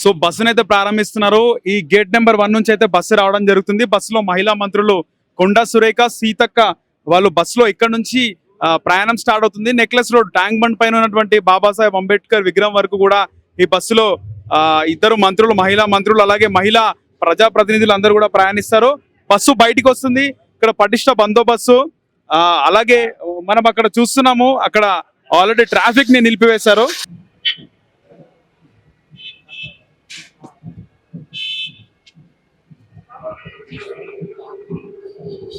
So బస్సును అయితే ప్రారంభిస్తున్నారు. ఈ గేట్ నెంబర్ వన్ నుంచి అయితే బస్సు రావడం జరుగుతుంది. బస్సులో మహిళా మంత్రులు కొండా సురేఖ సీతక్క వాళ్ళు బస్సులో ఇక్కడ నుంచి ప్రయాణం స్టార్ట్ అవుతుంది. నెక్లెస్ రోడ్ ట్యాంక్ బండ్ పైన ఉన్నటువంటి బాబాసాహెబ్ అంబేద్కర్ విగ్రహం వరకు కూడా ఈ బస్సులో ఆ, ఇద్దరు మంత్రులు మహిళా మంత్రులు అలాగే మహిళా ప్రజాప్రతినిధులు అందరూ కూడా ప్రయాణిస్తారు. బస్సు బయటికి వస్తుంది. ఇక్కడ పటిష్ట బందోబస్సు ఆ, అలాగే మనం అక్కడ చూస్తున్నాము. అక్కడ ఆల్రెడీ ట్రాఫిక్ని నిలిపివేశారు. చాలా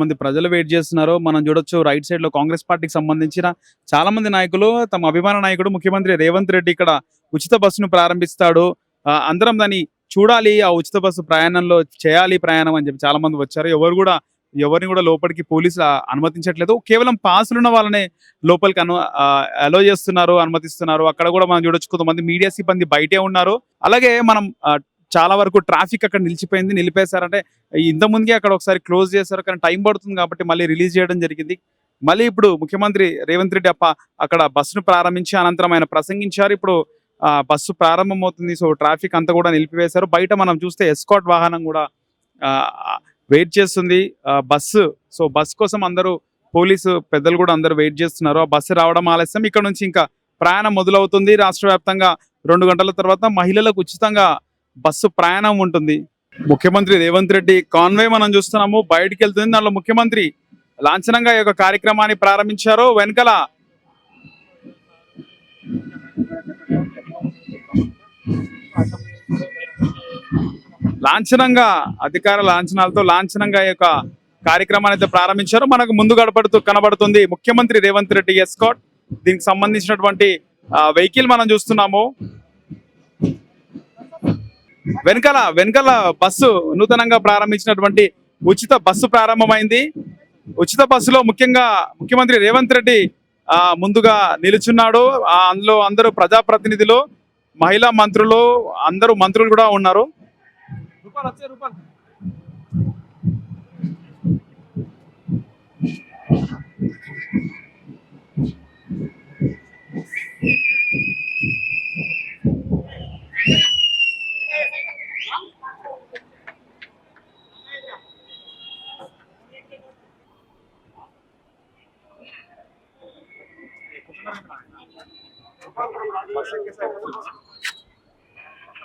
మంది ప్రజలు వెయిట్ చేస్తున్నారు. మనం చూడొచ్చు రైట్ సైడ్లో కాంగ్రెస్ పార్టీకి సంబంధించిన చాలా మంది నాయకులు తమ అభిమాన నాయకుడు ముఖ్యమంత్రి రేవంత్ రెడ్డి ఇక్కడ ఉచిత బస్సును ప్రారంభిస్తాడు. అందరం దాన్ని చూడాలి ఆ ఉచిత బస్సు ప్రయాణంలో చేయాలి ప్రయాణం అని చెప్పి చాలా మంది వచ్చారు. ఎవరు కూడా ఎవరిని కూడా లోపలికి పోలీసులు అనుమతించట్లేదు. కేవలం పాసులు ఉన్న వాళ్ళనే లోపలికి అను అలో చేస్తున్నారు అనుమతిస్తున్నారు. అక్కడ కూడా మనం చూడొచ్చు కొంతమంది మీడియా సిబ్బంది బయటే ఉన్నారు. అలాగే మనం చాలా వరకు ట్రాఫిక్ అక్కడ నిలిచిపోయింది నిలిపేశారంటే ఇంత ముందుకే అక్కడ ఒకసారి క్లోజ్ చేశారు. కానీ టైం పడుతుంది కాబట్టి మళ్ళీ రిలీజ్ చేయడం జరిగింది. మళ్ళీ ఇప్పుడు ముఖ్యమంత్రి రేవంత్ రెడ్డి అప్ప అక్కడ బస్సును ప్రారంభించి అనంతరం ఆయన ప్రసంగించారు. ఇప్పుడు బస్సు ప్రారంభమవుతుంది. సో ట్రాఫిక్ అంతా కూడా నిలిపివేశారు. బయట మనం చూస్తే ఎస్కాట్ వాహనం కూడా వెయిట్ చేస్తుంది. బస్సు సో బస్ కోసం అందరూ పోలీసు పెద్దలు కూడా అందరూ వెయిట్ చేస్తున్నారు. ఆ బస్సు రావడం ఆలస్యం. ఇక్కడ నుంచి ఇంకా ప్రయాణం మొదలవుతుంది. రాష్ట్ర వ్యాప్తంగా రెండు గంటల తర్వాత మహిళలకు ఉచితంగా బస్సు ప్రయాణం ఉంటుంది. ముఖ్యమంత్రి రేవంత్ రెడ్డి కాన్వే మనం చూస్తున్నాము. బయటికి వెళ్తుంది. దానిలో ముఖ్యమంత్రి లాంఛనంగా ఈ యొక్క కార్యక్రమాన్ని ప్రారంభించారు. వెనకల లాంఛనంగా అధికార లాంఛనాలతో లాంఛనంగా యొక్క కార్యక్రమాన్ని అయితే ప్రారంభించారు. మనకు ముందు గడపడుతూ కనబడుతుంది ముఖ్యమంత్రి రేవంత్ రెడ్డి ఎస్కాట్. దీనికి సంబంధించినటువంటి వెహికల్ మనం చూస్తున్నాము. వెనకాల వెనకాల బస్సు నూతనంగా ప్రారంభించినటువంటి ఉచిత బస్సు ప్రారంభమైంది. ఉచిత బస్సులో ముఖ్యంగా ముఖ్యమంత్రి రేవంత్ రెడ్డి ముందుగా నిలుచున్నాడు. అందులో అందరూ ప్రజాప్రతినిధులు మహిళా మంత్రులు అందరూ మంత్రులు కూడా ఉన్నారు రూపాయలు వచ్చాయి, రూపాయలు.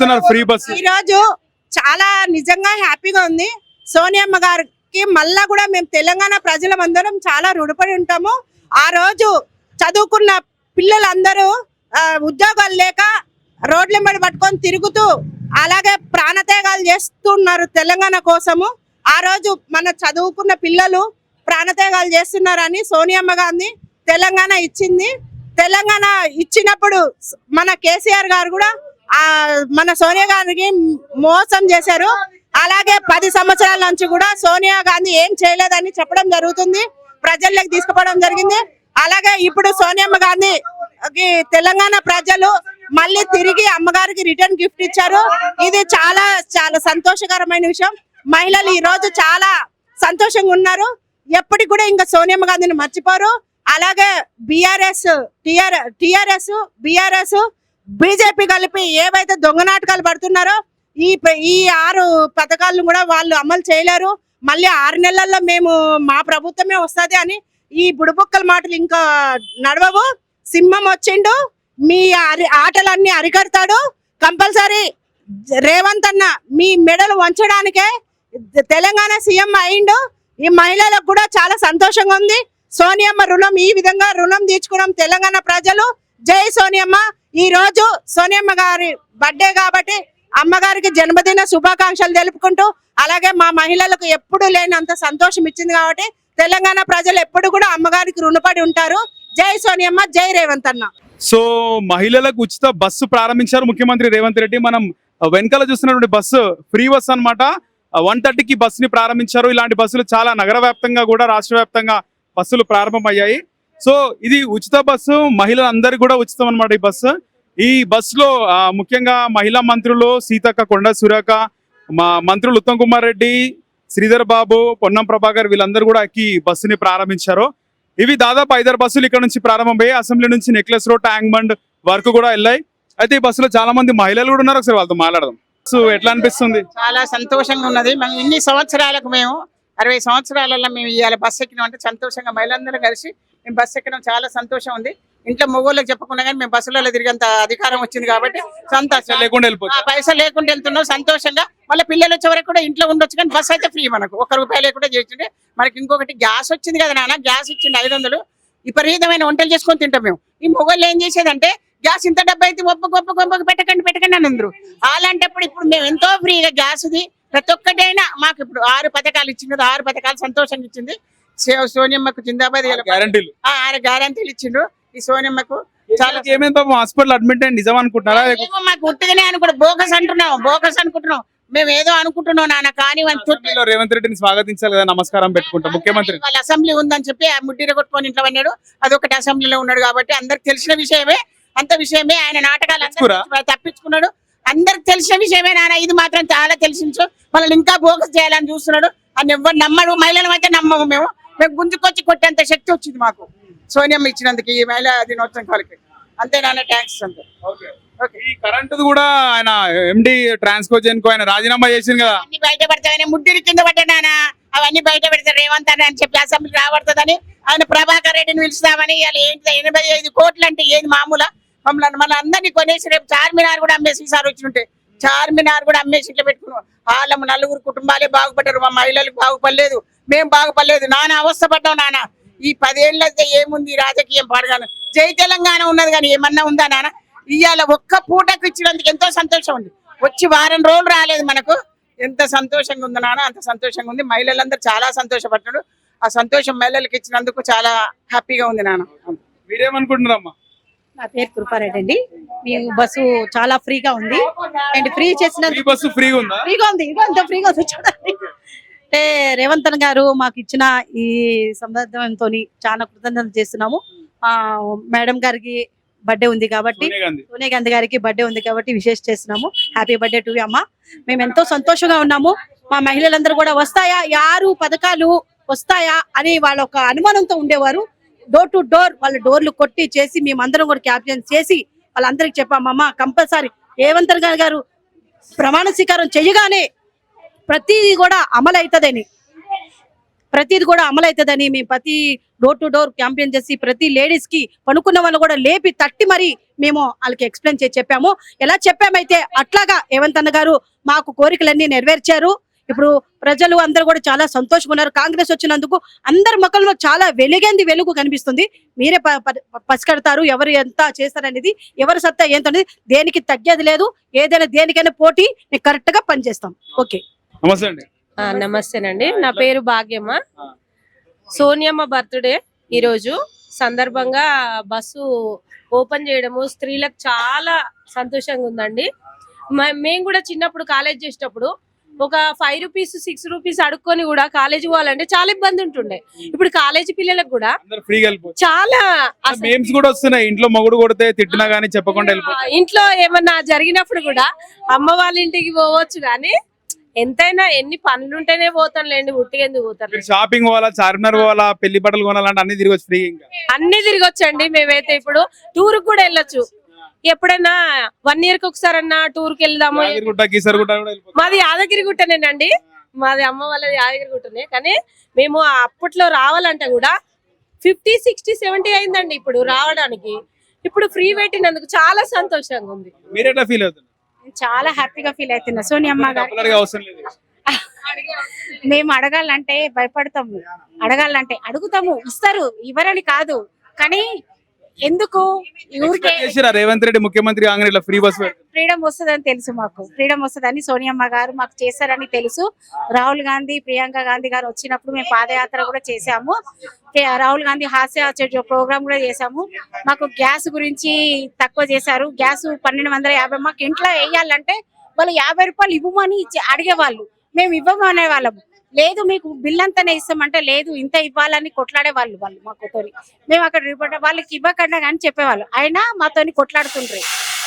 ఫ్రీ బస్ ఈ రోజు చాలా నిజంగా హ్యాపీగా ఉంది. సోనియమ్మ గారికి మళ్ళా కూడా మేము తెలంగాణ ప్రజలందరం చాలా రుణపడి ఉంటాము. ఆ రోజు చదువుకున్న పిల్లలందరూ ఉద్యోగాలు లేక రోడ్లెంబడి పట్టుకొని తిరుగుతూ అలాగే ప్రాణత్యాగాలు చేస్తున్నారు తెలంగాణ కోసము. ఆ రోజు మన చదువుకున్న పిల్లలు ప్రాణత్యాగాలు చేస్తున్నారని సోనియమ్మ గాంధీ తెలంగాణ ఇచ్చింది. తెలంగాణ ఇచ్చినప్పుడు మన కేసీఆర్ గారు కూడా మన సోనియా గాంధీకి మోసం చేశారు. అలాగే పది సంవత్సరాల నుంచి కూడా సోనియా గాంధీ ఏం చేయలేదని చెప్పడం జరుగుతుంది. ప్రజల్లోకి తీసుకుపోవడం జరిగింది. అలాగే ఇప్పుడు సోనియా గాంధీ తెలంగాణ ప్రజలు మళ్ళీ తిరిగి అమ్మగారికి రిటర్న్ గిఫ్ట్ ఇచ్చారు. ఇది చాలా చాలా సంతోషకరమైన విషయం. మహిళలు ఈ రోజు చాలా సంతోషంగా ఉన్నారు. ఎప్పటికి కూడా ఇంకా సోనియా గాంధీని మర్చిపోరు. అలాగే BRS TR TRS BRS BJP కలిపి ఏవైతే దొంగ నాటకాలు పడుతున్నారో ఈ ఈ ఆరు పథకాలను కూడా వాళ్ళు అమలు చేయలేరు. మళ్ళీ ఆరు నెలల్లో మేము మా ప్రభుత్వమే వస్తుంది అని ఈ బుడుబుక్కల మాటలు ఇంకా నడవవు. సింహం వచ్చిండు మీ అరి ఆటలన్నీ అరికడతాడు. కంపల్సరీ రేవంత్ అన్న మీ మెడలు వంచడానికే తెలంగాణ సీఎం అయిండు. ఈ మహిళలకు కూడా చాలా సంతోషంగా ఉంది. సోనియమ్మ రుణం ఈ విధంగా రుణం తీర్చుకోవడం తెలంగాణ ప్రజలు. జై సోనియమ్మ. ఈ రోజు సోనియమ్మ గారి బర్త్డే కాబట్టి అమ్మగారికి జన్మదిన శుభాకాంక్షలు తెలుపుకుంటూ అలాగే మా మహిళలకు ఎప్పుడు లేనంత సంతోషం ఇచ్చింది కాబట్టి తెలంగాణ ప్రజలు ఎప్పుడు కూడా అమ్మగారికి రుణపడి ఉంటారు. జై సోనియమ్మ జై రేవంత్ అన్న. సో మహిళలకు ఉచిత బస్సు ప్రారంభించారు ముఖ్యమంత్రి రేవంత్ రెడ్డి. మనం వెనకాల చూస్తున్నటువంటి బస్సు ఫ్రీ బస్ అనమాట వన్ థర్టీకి బస్సుని ప్రారంభించారు. ఇలాంటి బస్సులు చాలా నగర వ్యాప్తంగా కూడా రాష్ట్ర వ్యాప్తంగా బస్సులు ప్రారంభమయ్యాయి. సో ఇది ఉచిత బస్సు మహిళలందరికీ కూడా ఉచితం అనమాట ఈ బస్సు. ఈ బస్సులో లో ముఖ్యంగా మహిళా మంత్రులు సీతక్క కొండ సురేఖ మా మంత్రులు ఉత్తమ్ కుమార్ రెడ్డి శ్రీధర్ బాబు పొన్నం ప్రభాకర్ వీళ్ళందరూ కూడా ఎక్కి బస్సు బస్సుని ప్రారంభించారు. ఇవి దాదాపు ఐదారు బస్సులు ఇక్కడ నుంచి ప్రారంభమయ్యాయి. అసెంబ్లీ నుంచి నెక్లెస్ రోడ్ ట్యాంక్ బండ్ వరకు కూడా వెళ్ళాయి. అయితే ఈ బస్సులో చాలా మంది మహిళలు కూడా ఉన్నారు. ఒకసారి వాళ్ళతో మాట్లాడదాం. సో ఎట్లా అనిపిస్తుంది? చాలా సంతోషంగా ఉన్నది. మేము ఇన్ని సంవత్సరాలకు మేము అరవై సంవత్సరాలలో మేము ఇవాళ బస్సు ఎక్కినాం. అంటే సంతోషంగా మహిళలందరూ కలిసి మేము బస్సు ఎక్కడం చాలా సంతోషం ఉంది. ఇంట్లో మొగోళ్ళకి చెప్పకుండా కానీ మేము బస్సులలో తిరిగేంత అధికారం వచ్చింది కాబట్టి సంతోషం. లేకుండా పైసలు లేకుండా వెళ్తున్నాం సంతోషంగా. మళ్ళీ పిల్లలు వచ్చే వరకు కూడా ఇంట్లో ఉండొచ్చు కానీ బస్సు అయితే ఫ్రీ మనకు. ఒక్క రూపాయి లేకుండా చేసిండే. మనకి ఇంకొకటి గ్యాస్ వచ్చింది కదా నాన్న గ్యాస్ ఇచ్చింది ఐదు వందలు. విపరీతమైన వంటలు చేసుకొని తింటాం మేము. ఈ మొగోళ్ళు ఏం చేసేదంటే గ్యాస్ ఇంత డబ్బు అయితే గొప్ప గొప్ప గొప్ప పెట్టకండి పెట్టకండి అని అందరు. అలాంటప్పుడు ఇప్పుడు మేము ఎంతో ఫ్రీగా గ్యాస్ది ప్రతి ఒక్కటైనా మాకు ఇప్పుడు ఆరు పథకాలు ఇచ్చింది కదా, ఆరు పథకాలు సంతోషంగా ఇచ్చింది. సోనియమ్మకు జిందాబాద్ గ్యారంటీలు ఆరు గ్యారంటీలు ఇచ్చిండ్రు ఈ సోనియమ్మకు చాలా ఏమైంది పాపం? హాస్పిటల్ అడ్మిట్ అయ్యి నిజం అనుకుంటున్నారా? ఏమో మాకు ఉట్టిగానే అనుకుంటా బోకస్ అంటున్నాం బోకస్ అనుకుంటున్నాం. మేము ఏదో అనుకుంటున్నాం నాన్న కానీ వాళ్ళ చుట్టూ అసెంబ్లీలో రేవంత్ రెడ్డిని స్వాగతించాలి కదా నమస్కారం పెట్టుకుంటా. ముఖ్యమంత్రి వాళ్ళ అసెంబ్లీ ఉందని చెప్పి ఆ ముడ్డిర కొట్టుకొని ఇంట్లో పన్నాడు అదొకటి అసెంబ్లీలో ఉన్నాడు కాబట్టి అందరికి తెలిసిన విషయమే. అంత విషయమే. ఆయన నాటకాలు అందరికీ తెచ్చుకురా? తప్పించుకున్నాడు. అందరికి తెలిసిన విషయమే నాన్న. ఇది మాత్రం చాలా తెలిసించు. మనల్ని ఇంకా బోకస్ చేయాలని చూస్తున్నాడు. అని ఎవరు నమ్మడు మహిళలు అయితే నమ్మము మేము. మేము గుంజుకొచ్చి కొట్టేంత శక్తి వచ్చింది మాకు. సోనియమ్మ ఇచ్చినందుకు ఈ మహిళా దినోత్సవం కాలకి అంతే నాన్న ట్యాంక్స్ అంతే. ఓకే. ఈ కరెంటు కూడా ఆయన ఎండి ట్రాన్స్కో జెన్కో ఆయన రాజీనామా చేసింది కదా. అన్ని బయట పెడతామని ముడ్డిరి కింద పడ్డానా అవన్నీ బయట పెడతారు రేవంత్ అని అని చెప్పి అసెంబ్లీ రాబడుతుందని ఆయన ప్రభాకర్ రెడ్డిని పిలుస్తామని ఇవాళ ఏంటి ఎనభై ఐదు కోట్లు అంటే ఏది మామూలా? మమ్మల్ని మన అందరినీ కొనేసి రేపు చార్మినార్ కూడా అమ్మేసి ఈసారి వచ్చింటే చార్మినార్ కూడా అమ్మేసి ఇట్లా పెట్టుకున్నాం. వాళ్ళ నలుగురు కుటుంబాలే బాగుపడ్డారు మా మహిళలకు బాగుపడలేదు మేము బాగుపడలేదు. నాన్న అవస్థపడ్డాం నాన్న. ఈ పదేళ్ళైతే ఏముంది రాజకీయం పాడగాను? జై తెలంగాణ ఉన్నది కానీ ఏమన్నా ఉందా నాన్న? ఇవాళ ఒక్క పూటకు ఇచ్చినందుకు ఎంతో సంతోషం ఉంది. వచ్చి వారం రోజులు రాలేదు మనకు. ఎంత సంతోషంగా ఉంది నాన్న అంత సంతోషంగా ఉంది. మహిళలందరూ చాలా సంతోషపడ్డాడు ఆ సంతోషం మహిళలకు ఇచ్చినందుకు చాలా హ్యాపీగా ఉంది నాన్న. మీరేమనుకుంటున్నారమ్మా? నా పేరు కృపారెడ్డి అండి. మీ బస్సు చాలా ఫ్రీగా ఉంది. అండ్ ఫ్రీ చేసినందుకు బస్సు ఫ్రీగా ఉందా? ఫ్రీగా ఉంది. ఫ్రీగా ఉంది చూడండి. అంటే రేవంత్ గారు మాకు ఇచ్చిన ఈ సందర్భంతో చాలా కృతజ్ఞతలు చేస్తున్నాము. ఆ మేడం గారికి బర్త్డే ఉంది కాబట్టి సోనియా గాంధీ. గారికి బర్త్డే ఉంది కాబట్టి విశేష చేస్తున్నాము. హ్యాపీ బర్త్డే టు అమ్మ. మేము ఎంతో సంతోషంగా ఉన్నాము. మా మహిళలందరూ కూడా వస్తాయా? ఆరు పథకాలు వస్తాయా? అని వాళ్ళ ఒక అనుమానంతో ఉండేవారు. డోర్ టు డోర్ వాళ్ళ డోర్లు కొట్టి చేసి మేమందరం కూడా క్యాప్చర్ చేసి వాళ్ళందరికి చెప్పామమ్మ కంపల్సరీ రేవంత్ రెడ్డి గారు ప్రమాణ స్వీకారం చేయగానే ప్రతిదీ కూడా అమలు అవుతుందని ప్రతిది కూడా అమలు అవుతుందని మేము ప్రతి డోర్ టు డోర్ క్యాంపెయిన్ చేసి ప్రతి లేడీస్కి పనుకున్న వాళ్ళు కూడా లేపి తట్టి మరి మేము వాళ్ళకి ఎక్స్ప్లెయిన్ చేసి చెప్పాము. ఎలా చెప్పామైతే అట్లాగా రేవంత్ అన్న గారు మాకు కోరికలన్నీ నెరవేర్చారు. ఇప్పుడు ప్రజలు అందరూ కూడా చాలా సంతోషంగా ఉన్నారు కాంగ్రెస్ వచ్చినందుకు అందరి ముఖంలో చాలా వెలుగంది వెలుగు కనిపిస్తుంది. మీరే ప- ప- ఎవరు ఎంత చేస్తారనేది ఎవరు సత్తా ఏంటనేది దేనికి తగ్గేది లేదు. ఏదైనా దేనికైనా పోటీ మేము కరెక్ట్గా పనిచేస్తాం. ఓకే. నమస్తే అండి. నమస్తేనండి. నా పేరు భాగ్యమ్మ. సోనియమ్మ బర్త్డే ఈరోజు. సందర్భంగా బస్సు ఓపెన్ చేయడము స్త్రీలకు చాలా సంతోషంగా ఉందండి. మేము కూడా చిన్నప్పుడు కాలేజ్ చేసేటప్పుడు ఒక ఫైవ్ రూపీస్ సిక్స్ రూపీస్ అడుక్కొని కూడా కాలేజీ పోవాలంటే చాలా ఇబ్బంది ఉంటుండే. ఇప్పుడు కాలేజీ పిల్లలకు కూడా చాలా మేమ్స్ కూడా వస్తున్నాయి. ఇంట్లో మొగుడు కొడితే తిట్టినా గానీ చెప్పకుండా ఇంట్లో ఏమన్నా జరిగినప్పుడు కూడా అమ్మ వాళ్ళ ఇంటికి పోవచ్చు కానీ ఎంతైనా ఎన్ని పనులు ఉంటేనే పోతానులేండి ఉట్టిగెందుకు పోతారు? షాపింగ్ పోవాలా చార్మినార్ పోవాలా పెళ్ళి బట్టలు కొనాలంటే అన్ని తిరిగి ఫ్రీ అన్ని తిరగొచ్చండి మేమైతే ఇప్పుడు టూర్ కూడా వెళ్ళొచ్చు. ఎప్పుడైనా వన్ ఇయర్కి ఒకసారి అన్నా టూర్కి వెళ్దాము మాది యాదగిరి గుట్టనేనండి. మాది అమ్మ వాళ్ళది యాదగిరి గుట్టనే. కానీ మేము అప్పట్లో రావాలంటే కూడా ఫిఫ్టీ సిక్స్టీ సెవెంటీ అయిందండి ఇప్పుడు రావడానికి. ఇప్పుడు ఫ్రీ పెట్టినందుకు చాలా సంతోషంగా ఉంది. మీరు ఎట్లా ఫీల్ అవుతుంది చాలా హ్యాపీగా ఫీల్ అవుతున్నా సోనియమ్మ గారు. మేము అడగాలంటే భయపడతాము. అడగాలంటే అడుగుతాము. ఇస్తారు. ఇవ్వరని కాదు. కానీ ఎందుకు? ఊరికే Expect చేసిరా రేవంత్ రెడ్డి ముఖ్యమంత్రి ఇలా ఫ్రీ బస్ ఫ్రీడమ్ వస్తుందని తెలుసు మాకు. ఫ్రీడమ్ వస్తుందని సోనియమ్మ గారు మాకు చేశారని తెలుసు. రాహుల్ గాంధీ ప్రియాంక గాంధీ గారు వచ్చినప్పుడు మేము పాదయాత్ర కూడా చేశాము. రాహుల్ గాంధీ హాస్య ప్రోగ్రామ్ కూడా చేశాము. మాకు గ్యాస్ గురించి తక్కువ చేశారు. గ్యాస్ పన్నెండు వందల యాభై మాకు ఇంట్లో వేయాలంటే వాళ్ళు యాభై రూపాయలు ఇవ్వమని అడిగేవాళ్ళు. మేము ఇవ్వము అనేవాళ్ళము లేదు మీకు బిల్ అంతానే ఇస్తామంటే లేదు ఇంత ఇవ్వాలని కొట్లాడే వాళ్ళు వాళ్ళు మాకుతోని మేము అక్కడ రిపోర్ట్ వాళ్ళకి ఇవ్వకుండా కానీ చెప్పేవాళ్ళు. అయినా మాతోని కొట్లాడుతుండ్రు.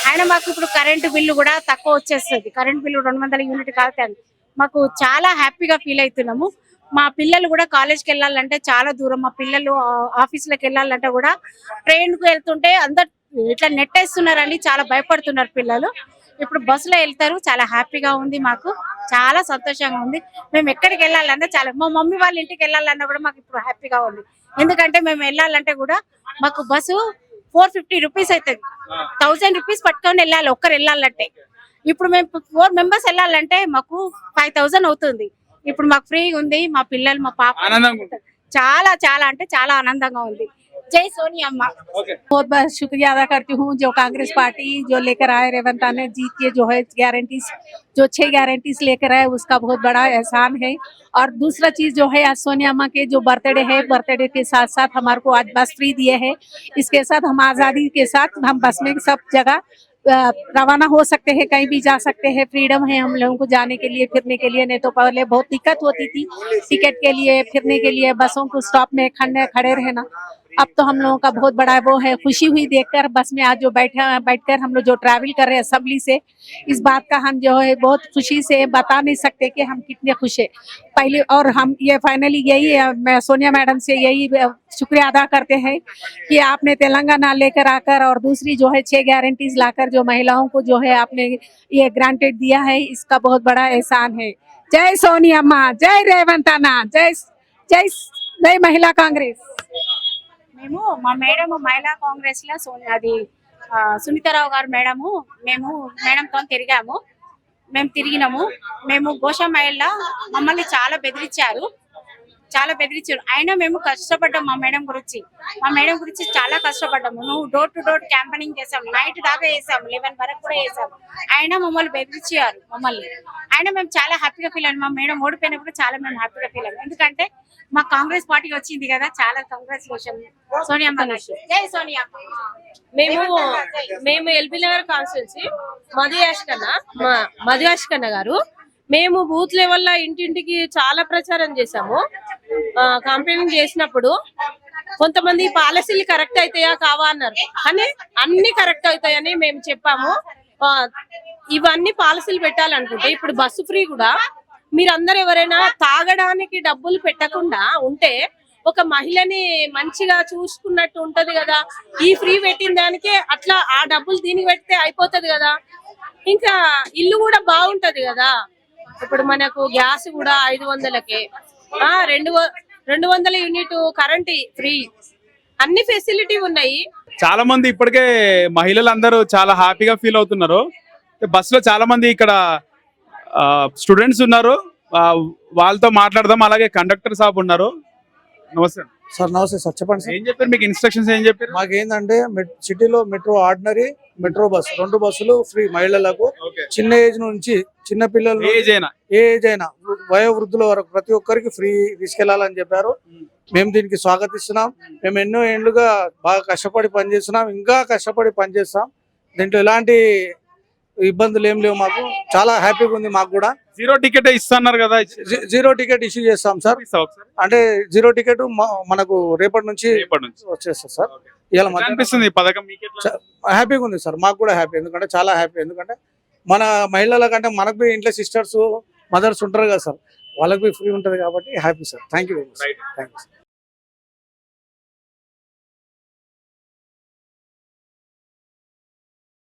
అయినా మాకు ఇప్పుడు కరెంటు బిల్లు కూడా తక్కువ వచ్చేస్తుంది. కరెంట్ బిల్లు రెండు వందల యూనిట్ కాదు మాకు చాలా హ్యాపీగా ఫీల్ అవుతున్నాము. మా పిల్లలు కూడా కాలేజ్కి వెళ్ళాలంటే చాలా దూరం. మా పిల్లలు ఆఫీసులకు వెళ్ళాలంటే కూడా ట్రైన్కు వెళ్తుంటే అందరు ఇట్లా నెట్టేస్తున్నారని చాలా భయపడుతున్నారు పిల్లలు. ఇప్పుడు బస్సులో వెళ్తారు. చాలా హ్యాపీగా ఉంది మాకు. చాలా సంతోషంగా ఉంది. మేము ఎక్కడికి వెళ్ళాలన్నా చాలా మా మమ్మీ వాళ్ళ ఇంటికి వెళ్ళాలన్నా కూడా మాకు ఇప్పుడు హ్యాపీగా ఉంది. ఎందుకంటే మేము వెళ్ళాలంటే కూడా మాకు బస్సు ఫోర్ ఫిఫ్టీ రూపీస్ అవుతుంది. థౌసండ్ రూపీస్ పట్టుకొని వెళ్ళాలి ఒక్కరు వెళ్ళాలంటే. ఇప్పుడు మేము ఫోర్ మెంబర్స్ వెళ్ళాలంటే మాకు ఫైవ్ థౌసండ్ అవుతుంది. ఇప్పుడు మాకు ఫ్రీ ఉంది మా పిల్లలు మా పాప ఆనందంగా చాలా చాలా అంటే చాలా ఆనందంగా ఉంది జై సోనియా అమ్మ ఓకే बहुत बहुत शुक्रिया अदा करती हूँ जो कांग्रेस पार्टी जो लेकर आए रेवंता ने जीत के जो है गारंटीज जो छह गारंटीज लेकर आए उसका बहुत बड़ा एहसान है और दूसरा चीज जो है आज सोनिया अम्मा के जो बर्थडे है बर्थडे के साथ साथ हमारे को आज बस फ्री दिए है इसके साथ हम आज़ादी के साथ हम बस में सब जगह अ, रवाना हो सकते हैं, कहीं भी जा सकते हैं। फ्रीडम है हम लोगों को जाने के लिए, फिरने के लिए। नहीं तो पहले बहुत दिक्कत होती थी। टिकट के लिए, फिरने के लिए, बसों को स्टॉप में खड़े खड़े रहना। अब तो हम लोगों का बहुत बड़ा वो है, खुशी हुई देखकर बस में आज जो बैठा, बैठकर हम लोग जो ट्रैवल कर रहे हैं असम्बली से, इस बात का हम जो है बहुत खुशी से बता नहीं सकते कि हम कितने खुश है। पहले और हम ये फाइनली यही, मैं सोनिया मैडम से यही शुक्रिया अदा करते हैं कि आपने तेलंगाना लेकर आकर और दूसरी जो है छह गारंटीज लाकर जो महिलाओं को जो है आपने ये ग्रांटेड दिया है, इसका बहुत बड़ा एहसान है। जय सोनिया अम्मा जय रेवंताना जय जय जय महिला कांग्रेस। మేము మా మేడం మహిళా కాంగ్రెస్లో అది ఆ, సునీతారావు గారు మేడము మేము మేడంతో తిరిగాము. మేము తిరిగినాము. మేము గోషా మహిళ మమ్మల్ని చాలా బెదిరించారు. చాలా బెదిరించారు. అయినా మేము కష్టపడ్డాం మా మేడం గురించి. మా మేడం గురించి చాలా కష్టపడ్డాము. నువ్వు డోర్ టు డోర్ క్యాంపెనింగ్ చేసాం నైట్ దాకా వేసాము లెవెన్ వరకు కూడా వేసాము అయినా మమ్మల్ని బెదిరించారు మమ్మల్ని. అయినా మేము చాలా హ్యాపీగా ఫీల్ అయ్యాం. మా మేడం ఓడిపోయినప్పుడు కూడా చాలా మేము హ్యాపీగా ఫీల్ అయ్యాం. ఎందుకంటే మా కాంగ్రెస్ పార్టీ వచ్చింది కదా చాలా కాంగ్రెస్ సోనియమ్మ జై మేము మేము ఎల్బీ నగర్ కాన్స్టిట్యున్సీ మధు యాష్కన్న మధు యాష్కన్న గారు. మేము బూత్ లెవెల్లో ఇంటింటికి చాలా ప్రచారం చేశాము. కంప్లైంట్ చేసినప్పుడు కొంతమంది పాలసీలు కరెక్ట్ అవుతాయా కావా అన్నారు. కానీ అన్ని కరెక్ట్ అవుతాయని మేము చెప్పాము. ఇవన్నీ పాలసీలు పెట్టాలనుకుంటే ఇప్పుడు బస్సు ఫ్రీ కూడా మీరందరూ ఎవరైనా తాగడానికి డబ్బులు పెట్టకుండా ఉంటే ఒక మహిళని మంచిగా చూసుకున్నట్టు ఉంటది కదా. ఈ ఫ్రీ పెట్టిన దానికే అట్లా ఆ డబ్బులు దీనికి పెడితే అయిపోతది కదా. ఇంకా ఇల్లు కూడా బాగుంటది కదా. ఇప్పుడు మనకు గ్యాస్ కూడా ఐదు వందలకే. రెండు వ- రెండు వందల యూనిట్ కరెంట్ ఫ్రీ అన్ని ఫెసిలిటీ ఉన్నాయి. చాలా మంది ఇప్పటికే మహిళలందరూ చాలా హ్యాపీగా ఫీల్ అవుతున్నారు. బస్లో చాలా మంది ఇక్కడ స్టూడెంట్స్ ఉన్నారు. వాళ్ళతో మాట్లాడదాం. అలాగే కండక్టర్ సాబ్ ఉన్నారు. నమస్తే. సార్ నమస్తే సార్ చెప్పండి సార్. ఏం చెప్పారు? మీకు ఇన్స్ట్రక్షన్స్ ఏం చెప్పారు? మాకేందంటే మెట్- సిటీలో మెట్రో ఆర్డినరీ మెట్రో బస్ రెండు బస్సులు ఫ్రీ మహిళలకు. చిన్న ఏజ్ నుంచి చిన్న పిల్లలు ఏజ్ అయినా? ఏ ఏజ్ అయినా వయోవృద్ధుల వరకు ప్రతి ఒక్కరికి ఫ్రీ తీసుకెళ్ళాలని చెప్పారు. మేము. దీనికి స్వాగతిస్తున్నాం. మేము ఎన్నో ఏళ్ళుగా బాగా కష్టపడి పనిచేస్తున్నాం. ఇంకా కష్టపడి పనిచేస్తాం. దీంట్లో ఎలాంటి ఇబ్బందులు ఏం లేవు మాకు. చాలా హ్యాపీగా ఉంది మాకు కూడా. జీరో టికెట్ ఇస్తున్నారు కదా? జీరో టికెట్ ఇష్యూ చేస్తాం సార్? అంటే జీరో టికెట్ మనకు రేపటి నుంచి వచ్చేస్తుంది సార్. ఇలా అనిపిస్తుంది ఈ పథకం? హ్యాపీగా ఉంది సార్. మాకు కూడా హ్యాపీ. ఎందుకంటే చాలా హ్యాపీ. ఎందుకంటే మన మహిళల కంటే మనకు బి ఇంట్లో సిస్టర్స్ మదర్స్ ఉంటారు కదా సార్. వాళ్ళకి ఫ్రీ ఉంటుంది కాబట్టి happy sir. Thank you very much Right. Thank you